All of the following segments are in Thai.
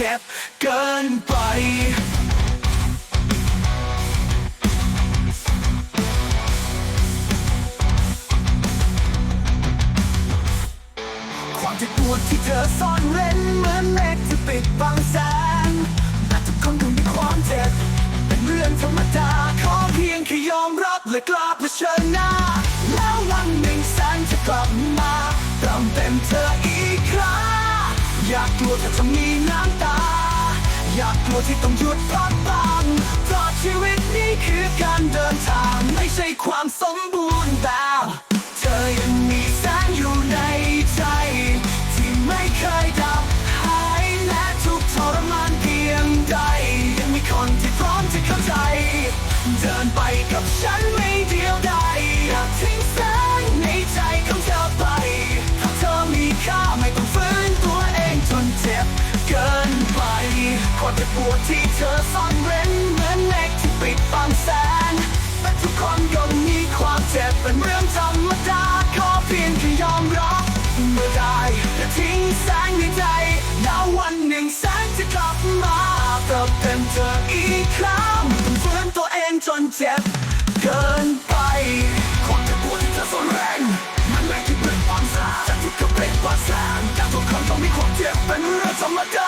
เจ็บเกินไปความเจ็บปวดที่เธอซ่อนเร้นเหมือนเมฆที่ปิดบังแสงแต่ทุกคนก็มีความเจ็บ เป็นเรื่องธรรมดา ขอเพียงแค่ยอมรับและกล้าเผชิญหน้า แล้ววันหนึ่งแสงจะกลับมาเติมเต็มเธออีก อยากกลัวแต่จะมีน้ำตา อยากกลัวที่ต้องหยุดพักบังเพราะชีวิตนี้คือการเดินทาง ไม่ใช่ความสมบูรณ์แบบ บปวดที่เธอซ่อนเร้นเหมือนเมฆที่ปิดบังแสงและทุกคนก็มีความเจ็บเป็นเรื่องธรรมดาขอเพียงแค่ยอมรับเมื่อได้และทิ้งแสงในใจแล้ววันหนึ่งแสงจะกลับมาเติมเต็มเธออีกครั้งต้นตัวเองจนเจ็บเกินไปความเจ็บปวดที่เธอซ่อนแรงมันแรงที่เป็นความสาจากทุกข์ก็เป็นความแสงแต่ทุกคนต้องมีความเจ็บเป็นเรื่องธรรมดา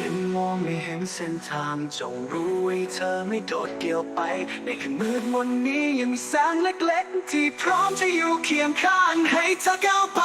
เห็นเส้นทางจงรู้ไว้เธอไม่โดดเดี่ยวไป ในคืนมืดมนนี้ยังมีแสงเล็กๆ ที่พร้อมจะอยู่เคียงข้างให้เธอก้าวไป